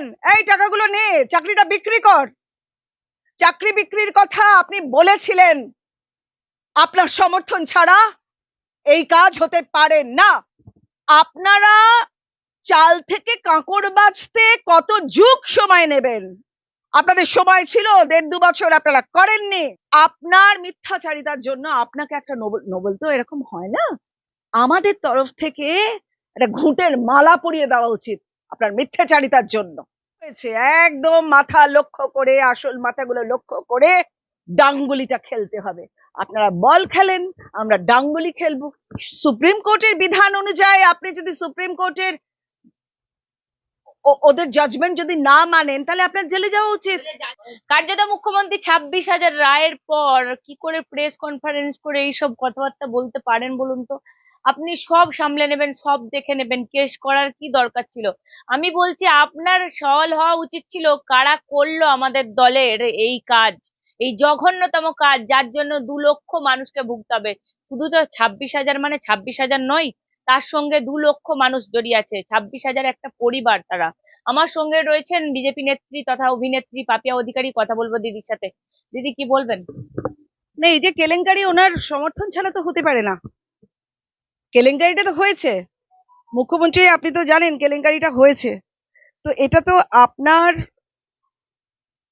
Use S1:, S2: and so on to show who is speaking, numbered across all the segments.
S1: বলেছিলেন এই টাকাগুলো নে, চাকরিটা বিক্রি কর। চাকরি বিক্রির কথা আপনি বলেছিলেন। আপনার সমর্থন ছাড়া এই কাজ হতে পারে না। আপনারা চাল থেকে কাঁকড় বাঁচতে কত যুগ সময় নেবেন? আপনাদের সময় ছিল, দেড় দু বছর আপনারা করেননি। আপনার মিথ্যাচারিতার জন্য আপনাকে একটা নোবেল নোবেল তো এরকম হয় না? আমাদের তরফ থেকে একটা ঘুঁটের মালা পরিয়ে দেওয়া উচিত। আপনার মিথ্যাচারিতার জন্য। হয়েছে, একদম মাথা লক্ষ্য করে, আসল মাথাগুলো লক্ষ্য করে ডাঙ্গুলিটা খেলতে হবে। আপনারা বল খেলেন, আমরা ডাঙ্গুলি খেলব। সুপ্রিম কোর্টের বিধান অনুযায়ী আপনি যদি সুপ্রিম কোর্টের ওদের জাজমেন্ট যদি না মানেন, তাহলে আপনার জেলে যাওয়া উচিত।
S2: কার্যত মুখ্যমন্ত্রী ছাব্বিশ হাজার রায়ের পর কি করে প্রেস কনফারেন্স করে এইসব কথাবার্তা বলতে পারেন বলুন তো? আপনি সব সামলে নেবেন, সব দেখে নেবেন কেস করার কি দরকার ছিল। আমি বলছি, আপনার সওয়াল হওয়া উচিত ছিল কারা করল আমাদের দলের এই কাজ, এই জঘন্যতম কাজ, যার জন্য দু লক্ষ মানুষকে ভুগতে হবে। শুধু তো ছাব্বিশ হাজার মানে ছাব্বিশ হাজার নয়, তার সঙ্গে দু লক্ষ মানুষ জড়িয়ে আছে, ছাব্বিশ হাজার একটা পরিবার তারা। আমার সঙ্গে রয়েছেন বিজেপি নেত্রী তথা অভিনেত্রী পাপিয়া অধিকারী, কথা বলব দিদির সাথে। দিদি কি বলবেন?
S1: না, এই যে কেলেঙ্কারি ওনার সমর্থন ছাড়া তো হতে পারে না। কেলেঙ্কারিটা তো হয়েছে। মুখ্যমন্ত্রী আপনি তো জানেন কেলেঙ্কারিটা হয়েছে। তো এটা তো আপনার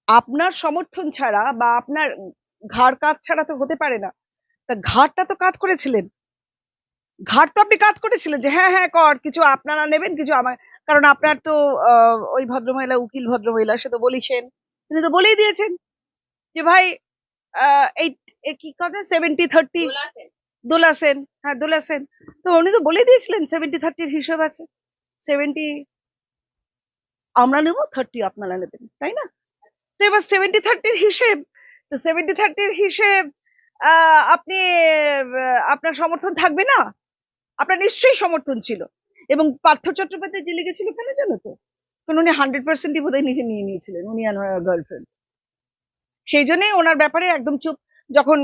S1: আপনার সমর্থন ছাড়া বা আপনার ঘাড় কাজ ছাড়া তো হতে পারে না। তা ঘাড়টা তো কাজ করেছিলেন। ঘাড় তো আপনি কাজ করেছিলেন যে হ্যাঁ হ্যাঁ কর কিছু আপনারা নেবেন কিছু আমার কারণ আপনার তো আহ, ওই ভদ্রমহিলা উকিল ভদ্রমহিলা সে তো বলিছেন তিনি তো বলেই দিয়েছেন যে ভাই আহ, এই কি কথা? Seventy thirty Dola Sen. হ্যাঁ দোলা সেন তো উনি তো বলে দিয়েছিলেন সেভেন্টি থার্টির হিসেব আছে। সেভেন্টি আমরা নেব থার্টি আপনারা নেবেন, তাই না? তো এবার সেভেন্টি থার্টির হিসেব, তো সেভেন্টি থার্টির হিসেব আপনি, আপনার সমর্থন থাকবে না? আপনার নিশ্চয়ই সমর্থন ছিল। এবং পার্থ চট্টোপাধ্যায় জেলে গেছিল কেন জানো তো? কারণ উনি হান্ড্রেড পার্সেন্টই বোধহয় নিজে নিয়ে নিয়েছিলেন, উনি আর গার্লফ্রেন্ড সেই জন্যই ওনার ব্যাপারে একদম চুপ, যখন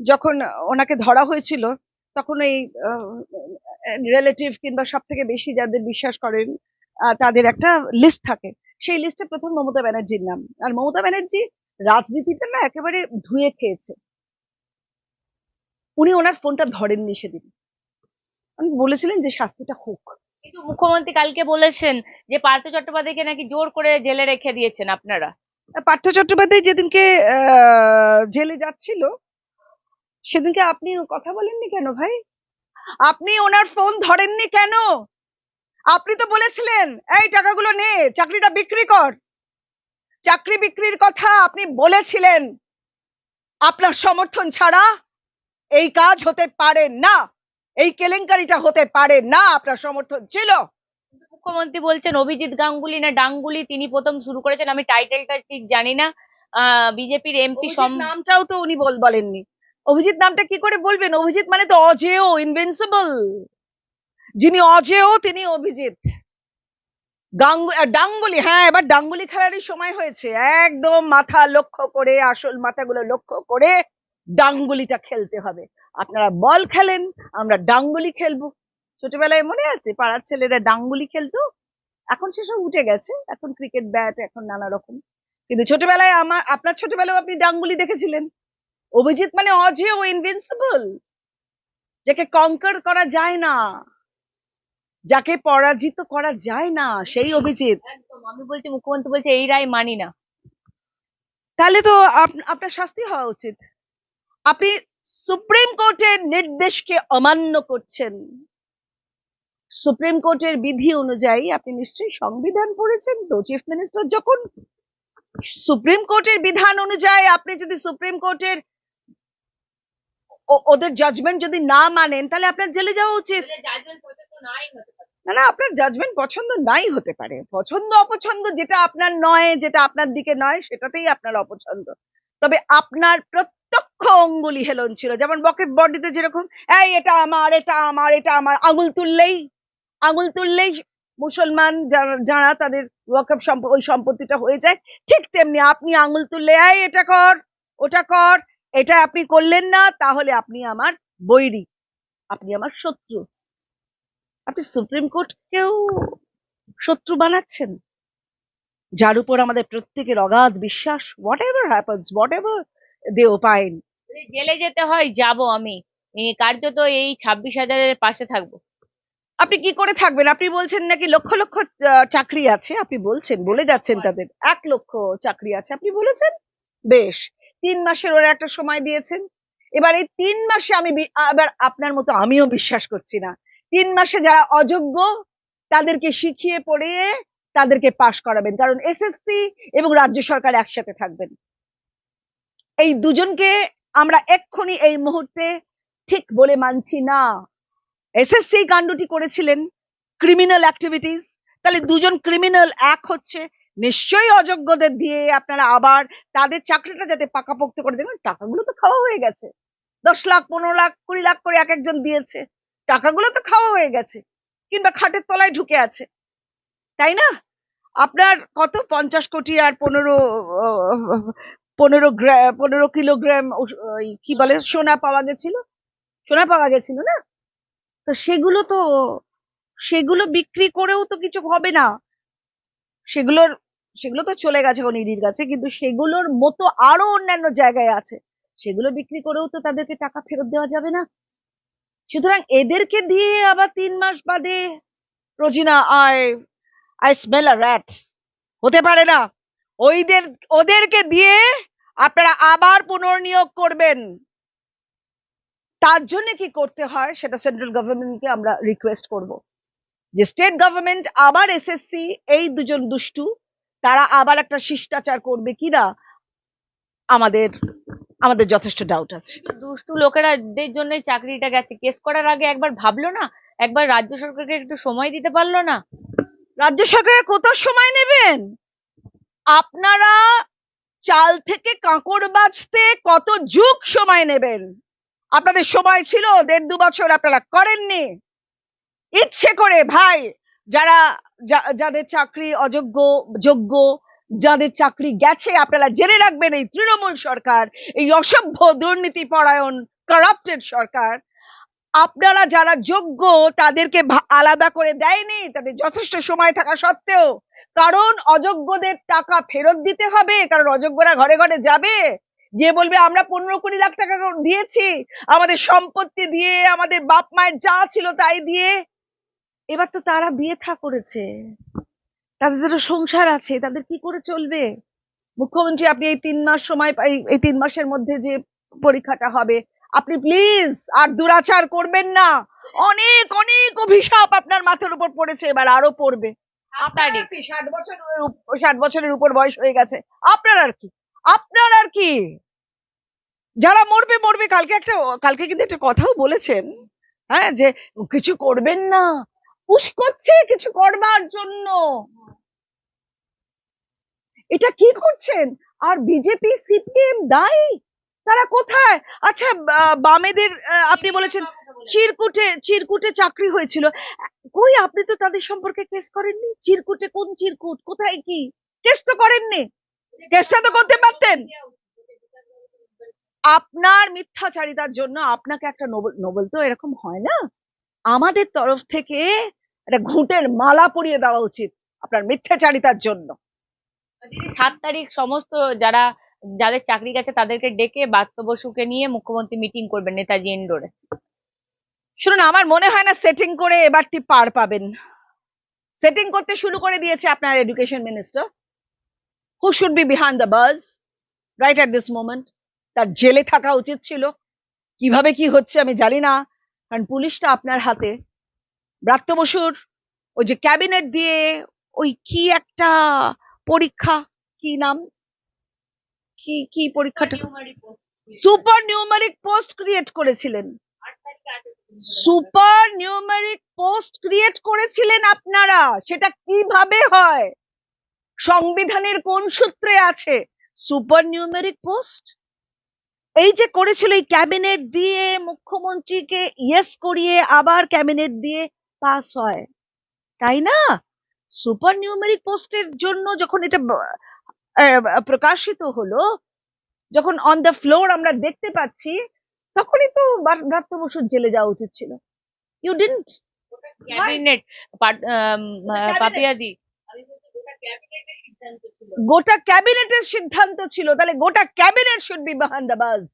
S1: যখন ওনাকে ধরা হয়েছিল তখন এই রিলেটিভ কিংবা সব থেকে বেশি যাদের বিশ্বাস করেন তাদের একটা লিস্ট থাকে। সেই লিস্টে প্রথম মমতা ব্যানার্জির নাম। আর মমতা ব্যানার্জি রাজনীতিটা না একেবারে ধুয়ে খেয়েছে। উনি ওনার ফোনটা ধরেননি সেদিন। উনি বলেছিলেন যে শাস্তিটা হোক।
S2: কিন্তু মুখ্যমন্ত্রী কালকে বলেছেন যে পার্থ চট্টোপাধ্যায়কে নাকি জোর করে জেলে রেখে দিয়েছেন আপনারা।
S1: পার্থ চট্টোপাধ্যায় যেদিনকে আহ, জেলে যাচ্ছিল সেদিনকে আপনি কথা বলেননি কেন ভাই? আপনি ওনার ফোন ধরেননি কেন? আপনি তো বলেছিলেন এই টাকাগুলো নে চাকরিটা বিক্রি কর। চাকরি বিক্রির কথা আপনি বলেছিলেন। আপনার সমর্থন ছাড়া এই কাজ হতে পারে না। এই কেলেঙ্কারিটা হতে পারে না আপনার সমর্থন ছিল।
S2: মুখ্যমন্ত্রী বলছেন অভিজিৎ গাঙ্গুলি না ডাঙ্গুলি তিনি প্রথম শুরু করেছেন। আমি টাইটেলটা ঠিক জানি না। বিজেপির এমপি
S1: নামটাও তো উনি বলেননি। অভিজিৎ নামটা কি করে বলবেন? অভিজিৎ মানে তো অজেয় ইনভিনসিবল যিনি অজেয়, তিনি অভিজিৎ। ডাঙ্গুলি হ্যাঁ এবার ডাঙ্গুলি খেলারই সময় হয়েছে। একদম মাথা লক্ষ্য করে, আসল মাথাগুলো লক্ষ্য করে ডাঙ্গুলিটা খেলতে হবে। আপনারা বল খেলেন, আমরা ডাঙ্গুলি খেলব। ছোটবেলায় মনে আছে? পাড়ার ছেলেরা ডাঙ্গুলি খেলতো? এখন সেসব উঠে গেছে। এখন ক্রিকেট ব্যাট এখন নানা রকম। কিন্তু ছোটবেলায় আমার আপনার ছোটবেলায় আপনি ডাঙ্গুলি দেখেছিলেন? অভিজিৎ মানে অজেয় ইনভিনসিবল যাকে কঙ্কার করা যায় না যাকে পরাজিত করা যায় না সেই অভিজিৎ।
S2: আমি বলছি মুখ্যমন্ত্রী বলছে এই রায় মানি না।
S1: তাহলে তো আপনার শাস্তি হওয়া উচিত। আপনি সুপ্রিম কোর্টের নির্দেশকে অমান্য করছেন। সুপ্রিম কোর্টের বিধি অনুযায়ী আপনি নিশ্চয়ই সংবিধান পড়েছেন তো চিফ মিনিস্টার যখন সুপ্রিম কোর্টের বিধান অনুযায়ী আপনি যদি সুপ্রিম কোর্টের ওদের জাজমেন্ট যদি না মানেন তাহলে আপনার জেলে যাওয়া উচিত। না না আপনার জাজমেন্ট পছন্দ নাই হতে পারে। পছন্দ অপছন্দ যেটা আপনার নয় যেটা আপনার দিকে নয় সেটাতেই আপনার অপছন্দ। তবে আপনার প্রত্যক্ষ অঙ্গুলি হেলন ছিল। যেমন বকেট বডিতে যেরকম এই এটা আমার এটা আমার এটা আমার। আঙুল তুললেই আঙুল তুললেই মুসলমান যারা তাদের ওয়াকফ ওই সম্পত্তিটা হয়ে যায় ঠিক তেমনি আপনি আঙুল তুললে এই এটা কর ওটা কর। এটা আপনি করলেন না তাহলে আপনি আমার বৈরী আপনি আমার শত্রু। আপনি সুপ্রিম কোর্টকেও শত্রু বানাচ্ছেন। যার উপর আমাদের প্রত্যেকের অগাধ বিশ্বাস whatever happens whatever they opine
S2: জেলে যেতে হয় যাব আমি। কার্যত এই ছাব্বিশ হাজারের পাশে থাকব।
S1: আপনি কি করে থাকবেন? আপনি বলছেন নাকি লক্ষ লক্ষ চাকরি আছে। আপনি বলছেন বলে যাচ্ছেন তাদের। এক লক্ষ চাকরি আছে। আপনি বলেছেন? বেশ। তিন মাসের ওরা একটা সময় দিয়েছেন। এবার এই তিন মাসে আমি আবার আপনার মতো আমিও বিশ্বাস করছি না। তিন মাসে যারা অযোগ্য, তাদেরকে শিখিয়ে পড়িয়ে তাদেরকে পাশ করাবেন। কারণ এসএসসি এবং রাজ্য সরকার একসাথে থাকবেন। এই দুজনকে আমরা এক্ষুনি এই মুহূর্তে ঠিক বলে মানছি না। এসএসসি কাণ্ডটি করেছিলেন ক্রিমিনাল অ্যাক্টিভিটিস তাহলে দুজন ক্রিমিনাল এক হচ্ছে নিশ্চয়ই অযোগ্যদের দিয়ে আপনারা আবার তাদের চাকরিটা যাতে পাকাপোক্ত করে দেবেন, টাকাগুলো তো খাওয়া হয়ে গেছে। দশ লাখ, পনেরো লাখ, কুড়ি লাখ করে এক একজন দিয়েছে। টাকাগুলো তো খাওয়া হয়ে গেছে, কিংবা খাটের তলায় ঢুকে আছে। তাই না? আপনার কত? পঞ্চাশ কোটি আর পনেরো পনেরো গ্রাম পনেরো কিলোগ্রাম কি বলে, সোনা পাওয়া গেছিল? সোনা পাওয়া গেছিল না? তো সেগুলো তো, সেগুলো বিক্রি করেও তো কিছু হবে না। সেগুলোর, সেগুলো তো চলে গেছে ইডির কাছে, কিন্তু সেগুলোর মতো আরও অন্যান্য জায়গায় আছে। সেগুলো বিক্রি করেও তো তাদেরকে টাকা ফেরত দেওয়া যাবে না। সুতরাং এদেরকে দিয়ে আবার তিন মাস বাদে Rozina, I I smell a rat. হতে পারে না। ওইদের, ওদেরকে দিয়ে আপনারা আবার পুনর্নিয়োগ করবেন। তার জন্য কি করতে হয়, সেটা সেন্ট্রাল গভর্নমেন্টকে আমরা রিকোয়েস্ট করব। যে স্টেট গভর্নমেন্ট আবার এসএসসি এই দুজন দুষ্টু তারা আবার একটা শিষ্টাচার করবে কিনা আমাদের আমাদের যথেষ্ট ডাউট আছে।
S2: দুষ্টু লোকেরাদের জন্য চাকরিটা গেছে। কেস করার আগে একবার ভাবলো না? একবার রাজ্য সরকারকে একটু সময় দিতে পারল না?
S1: রাজ্য সরকারের কত সময় নেবেন? আপনারা চাল থেকে কাঁকড় বাঁচতে কত যুগ সময় নেবেন? আপনাদের সময় ছিল দেড় দু বছর আপনারা করেননি। ইচ্ছে করে ভাই, যারা যাদের চাকরি অযোগ্য, যোগ্য, যাদের চাকরি গেছে, আপনারা জেনে রাখবেন এই তৃণমূল সরকার, এই অসভ্য দুর্নীতি পরায়ণ কারাপ্টেড সরকার, আপনারা যারা যোগ্য, তাদেরকে আলাদা করে দেয়নি, তাদের যথেষ্ট সময় থাকা সত্ত্বেও, কারণ অযোগ্যদের টাকা ফেরত দিতে হবে, কারণ অযোগ্যরা ঘরে ঘরে যাবে গিয়ে বলবে, আমরা পনেরো কুড়ি লাখ টাকা দিয়েছি, আমাদের সম্পত্তি দিয়ে, আমাদের বাপ মায়ের যা ছিল তাই দিয়ে এবার তো তারা বিয়ে থা করেছে। তাদের তো সংসার আছে তাদের কি করে চলবে? মুখ্যমন্ত্রী আপনি এই তিন মাস সময় এই- তিন মাসের মধ্যে যে পরীক্ষাটা হবে আপনি প্লিজ আর দুরাচার করবেন না। অনেক অনেক অভিশাপ আপনার মাথার উপর পড়েছে এবার আরও পড়বে। ষাট বছরের ষাট বছরের উপর বয়স হয়ে গেছে আপনার আর কি? আপনার আর কি? যারা মরবে মরবে। কালকে একটা কালকে কিন্তু একটা কথাও বলেছেন হ্যাঁ যে কিছু করবেন না। পুশ করছে কিছু করবার জন্য। এটা কি করছেন? আর বিজেপি, সিপিএম দায়ী? তারা কোথায়? আচ্ছা বামেদের আপনি বলেছেন চিরকুটে চিরকুটে চাকরি হয়েছিল। কই আপনি তো তাদের সম্পর্কে কেস করেননি? চিরকুটে কোন চিরকুট? কোথায় কি? কেস তো করেননি। কেসটা তো করতে পারতেন। আপনার মিথ্যাচারিতার জন্য আপনাকে একটা নোবেল নোবেল তো এরকম হয় না? আমাদের তরফ থেকে একটা ঘুঁটের মালা পরিয়ে দেওয়া উচিত আপনার মিথ্যাচারিতার জন্য।
S2: সাত তারিখ সমস্ত যারা যাদের চাকরি গেছে তাদেরকে ডেকে বাত্য বসুকে নিয়ে মুখ্যমন্ত্রী মিটিং করবেন নেতাজি ইন্ডোরে
S1: শুনুন আমার মনে হয় না সেটিং করে এবারটি পার পাবেন। সেটিং করতে শুরু করে দিয়েছে আপনার education minister who should be behind the bars right at this moment তার জেলে থাকা উচিত ছিল। কীভাবে কি হচ্ছে আমি জানি না। কারণ পুলিশটা আপনার হাতে। ব্রাত্য বসুর ওই যে ক্যাবিনেট দিয়ে ওই কি একটা পরীক্ষা, কি নাম? কি কি পরীক্ষাটা? সুপার নিউমারিক পোস্ট ক্রিয়েট করেছিলেন। সুপার নিউমারিক পোস্ট ক্রিয়েট করেছিলেন আপনারা। সেটা কীভাবে হয়? সংবিধানের কোন সূত্রে আছে? Super numeric post? এই যে করেছিল এই ক্যাবিনেট দিয়ে মুখ্যমন্ত্রীকে ইয়েস করিয়ে আবার ক্যাবিনেট দিয়ে পাস হয়। তাই না? সুপার নিউমেরিক পোস্টের জন্য যখন এটা প্রকাশিত হলো যখন অন দ্য ফ্লোর আমরা দেখতে পাচ্ছি তখনই তো বসুর জেলে যাওয়া উচিত ছিল। ইউ ডিডন্ট
S2: ক্যাবিনেট পাপিয়াদি।
S1: গোটা ক্যাবিনেটের সিদ্ধান্ত ছিল তাহলে গোটা ক্যাবিনেট শুড বি buzz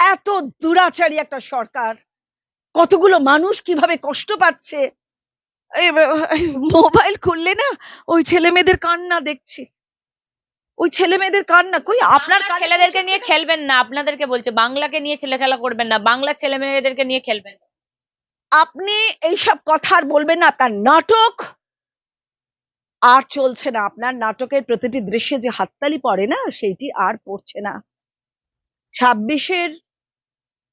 S1: এত দুরাচারী একটা সরকার। কতগুলো মানুষ কীভাবে কষ্ট পাচ্ছে? মোবাইল খুললে না ওই ছেলে মেয়েদের কান্না দেখছি। ওই ছেলে মেয়েদের কান্না কই আপনার
S2: আপনার ছেলেদেরকে নিয়ে খেলবেন না আপনাদেরকে বলছে বাংলাকে নিয়ে ছেলে খেলা করবেন না বাংলার ছেলে মেয়েদেরকে নিয়ে খেলবেন
S1: আপনি এইসব কথা আর বলবেন না আপনার নাটক আর চলছে না। আপনার নাটকের প্রতিটি দৃশ্যে যে হাততালি পড়ে না সেইটি আর পড়ছে না। ছাব্বিশের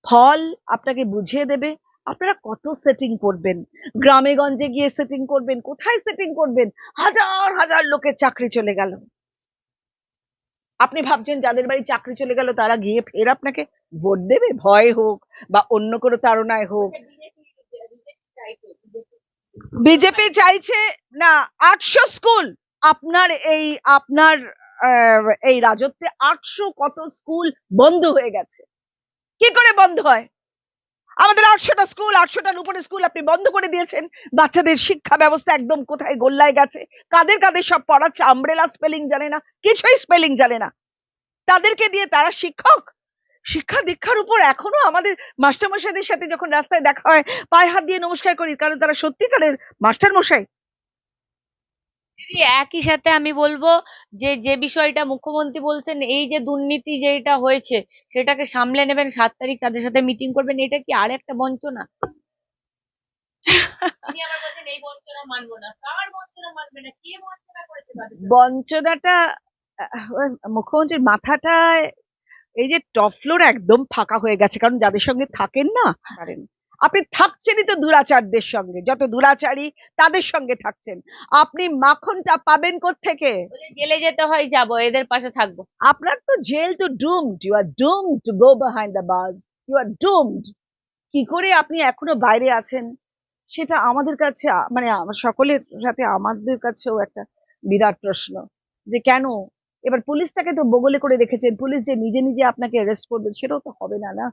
S1: ফল আপনাকে বুঝিয়ে দেবে আপনারা কত সেটিং করবেন? গ্রামে গঞ্জে গিয়ে সেটিং করবেন? কোথায় সেটিং করবেন? হাজার হাজার লোকের চাকরি চলে গেল। আপনি ভাবছেন যাদের বাড়ি চাকরি চলে গেল, তারা গিয়ে ফের আপনাকে ভোট দেবে? ভয় হোক বা অন্য কোনো তাড়নায় হোক। বিজেপি চাইছে না, আটশো স্কুল। আপনার এই আপনার এই রাজত্বে আটশো কত স্কুল বন্ধ হয়ে গেছে। কি করে বন্ধ হয়? আমাদের আটশোটা স্কুল আটশোটার উপরে স্কুল আপনি বন্ধ করে দিয়েছেন। বাচ্চাদের শিক্ষা ব্যবস্থা একদম কোথায় গোল্লায় গেছে? কাদের কাদের সব পড়াচ্ছে? আমব্রেলা স্পেলিং জানে না, কিছুই স্পেলিং জানে না। তাদেরকে দিয়ে তারা শিক্ষক? শিক্ষা দীক্ষার উপর এখনও আমাদের মাস্টারমশাইদের সাথে যখন রাস্তায় দেখা হয়, পায়ে হাত দিয়ে নমস্কার করি, কারণ তারা সত্যিকারের মাস্টার মশাই
S2: দিদি একই সাথে আমি বলব যে যে বিষয়টা মুখ্যমন্ত্রী বলছেন এই যে দুর্নীতি যেটা হয়েছে সেটাকে সামলে নেবেন সাত তারিখ তাদের সাথে মিটিং করবেন এটা কি আর একটা বঞ্চনা? তিনি এই বঞ্চনা মানবো না। কার বঞ্চনা মানবে না কে বঞ্চনা করেছে তাদের সাথে?
S1: বঞ্চনাটা মুখ্যমন্ত্রীর মাথাটায় এই যে টপ ফ্লোর একদম ফাঁকা হয়ে গেছে কারণ যাদের সঙ্গে থাকেন না আপনি থাকছেনই তো দুরাচারদের সঙ্গে। যত দুরাচারী তাদের সঙ্গে থাকছেন। আপনি মাখনটা পাবেন থেকে
S2: বলে জেলে যেতে হয় যাব এদের পাশে থাকব।
S1: আপনার তো জেল তো doomed you are doomed to go behind the bars you are doomed কি করে আপনি এখনও বাইরে আছেন? সেটা আমাদের কাছে মানে আমার সকলের সাথে আমাদের কাছেও একটা বিরাট প্রশ্ন। যে কেন? এবার পুলিশটাকে তো বগলে করে রেখেছেন। পুলিশ যে নিজে নিজে আপনাকে অ্যারেস্ট করবে সেটাও তো হবে না না?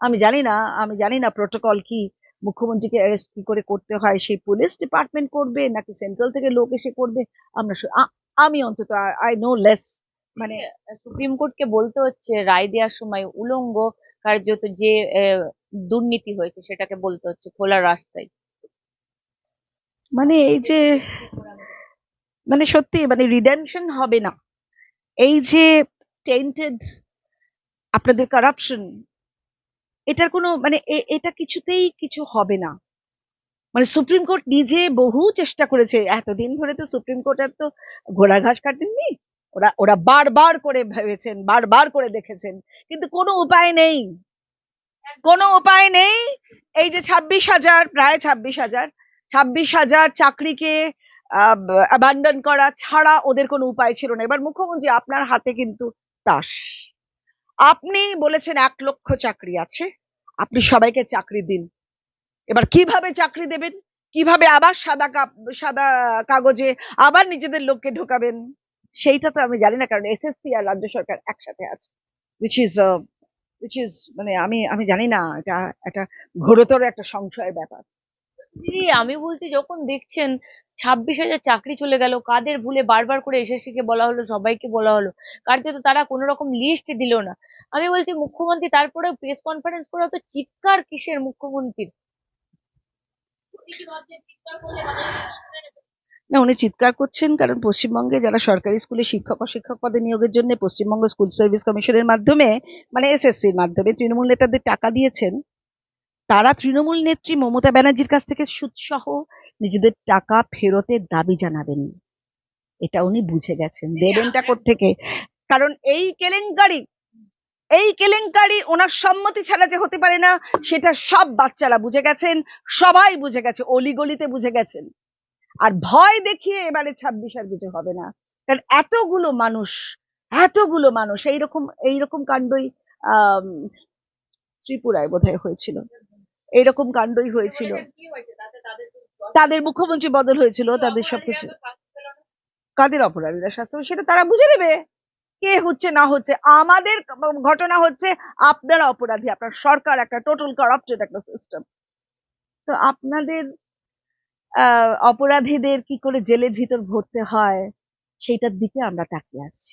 S1: আমি জানি না আমি জানি না প্রোটোকল কি মুখ্যমন্ত্রীকে অ্যারেস্ট কি করে করতে হয় সেই পুলিশ ডিপার্টমেন্ট করবে নাকি সেন্ট্রাল থেকে লোক এসে করবে? আমরা আমি অন্তত আই নো লেস মানে
S2: সুপ্রিম কোর্টকে বলতে হচ্ছে রায় দেওয়ার সময় উলঙ্গ কার্যত যে দুর্নীতি হয়েছে সেটাকে বলতে হচ্ছে খোলা রাস্তায়।
S1: মানে এই যে মানে সত্যি মানে রিডেনশন হবে না। এই যে টেন্টেড আপনাদের কারাপশন এটার কোনো মানে এটা কিছুতেই কিছু হবে না। মানে সুপ্রিম কোর্ট নিজে বহু চেষ্টা করেছে, এতদিন ধরে তো সুপ্রিম কোর্ট আর তো ঘোড়া ঘাস কাটেননি। ওরা ওরা বারবার করে ভেবেছেন, বারবার করে দেখেছেন, কিন্তু কোনো উপায় নেই। কোনো উপায় নেই। এই যে ছাব্বিশ হাজার, প্রায় ছাব্বিশ হাজার ছাব্বিশ হাজার চাকরিকে অ্যাবান্ডন করা ছাড়া ওদের কোনো উপায় ছিল না। এবার মুখ্যমন্ত্রী আপনার হাতে কিন্তু তাস। আপনি বলেছেন এক লক্ষ চাকরি আছে, আপনি সবাইকে চাকরি দিন। এবার কীভাবে চাকরি দেবেন? কীভাবে আবার সাদা সাদা কাগজে আবার নিজেদের লোককে ঢোকাবেন? সেইটা তো আমি জানি না, কারণ এসএসসি আর রাজ্য সরকার একসাথে আছে। উইচ ইজ উইচ ইজ মানে আমি আমি জানি না, এটা একটা ঘোরতর একটা সংশয়ের ব্যাপার।
S2: আমি বলছি যখন দেখছেন ছাব্বিশ হাজার চাকরি চলে গেল, কাদের ভুলে বারবার করে এসএসসি কে বলা হলো, সবাইকে বলা হলো, কার্যত তারা কোনো রকম লিস্ট দিল না আমি বলছি, মুখ্যমন্ত্রী তারপরে প্রেস কনফারেন্স করে তো চিৎকার কিসের মুখ্যমন্ত্রীর?
S1: না, উনি চিৎকার করছেন কারণ পশ্চিমবঙ্গে যারা সরকারি স্কুলে শিক্ষক ও শিক্ষক পদে নিয়োগের জন্য পশ্চিমবঙ্গ স্কুল সার্ভিস কমিশনের মাধ্যমে মানে এসএসসির মাধ্যমে তৃণমূল নেতাদের টাকা দিয়েছেন তারা তৃণমূল নেত্রী মমতা ব্যানার্জির কাছ থেকে সুদসহ নিজেদের টাকা ফেরতের দাবি জানাবেন। এটা উনি বুঝে গেছেন। দেবেনটা থেকে কারণ এই কেলেঙ্কারি এই কেলেঙ্কারি ওনার সম্মতি ছাড়া যে হতে পারে না, সেটা সব বাচ্চারা বুঝে গেছেন, সবাই বুঝে গেছে, অলিগলিতে বুঝে গেছেন। আর ভয় দেখিয়ে এবারে ছাব্বিশ আর কিছু হবে না। কারণ এতগুলো মানুষ এতগুলো মানুষ, এইরকম এইরকম কাণ্ডই আহ ত্রিপুরায় বোধহয় হয়েছিল। এইরকম কাণ্ডই হয়েছিল।
S2: তাদের
S1: মুখ্যমন্ত্রী বদল হয়েছিল তাদের সবকিছু। কাদের অপরাধীরা শাস্তি সেটা তারা বুঝে নেবে। কে হচ্ছে না হচ্ছে। আমাদের ঘটনা হচ্ছে আপনারা অপরাধী আপনার সরকার একটা টোটাল কারাপ্টেড একটা সিস্টেম তো আপনাদের আহ, অপরাধীদের কি করে জেলের ভিতর ভরতে হয় সেইটার দিকে আমরা তাকিয়ে আছি।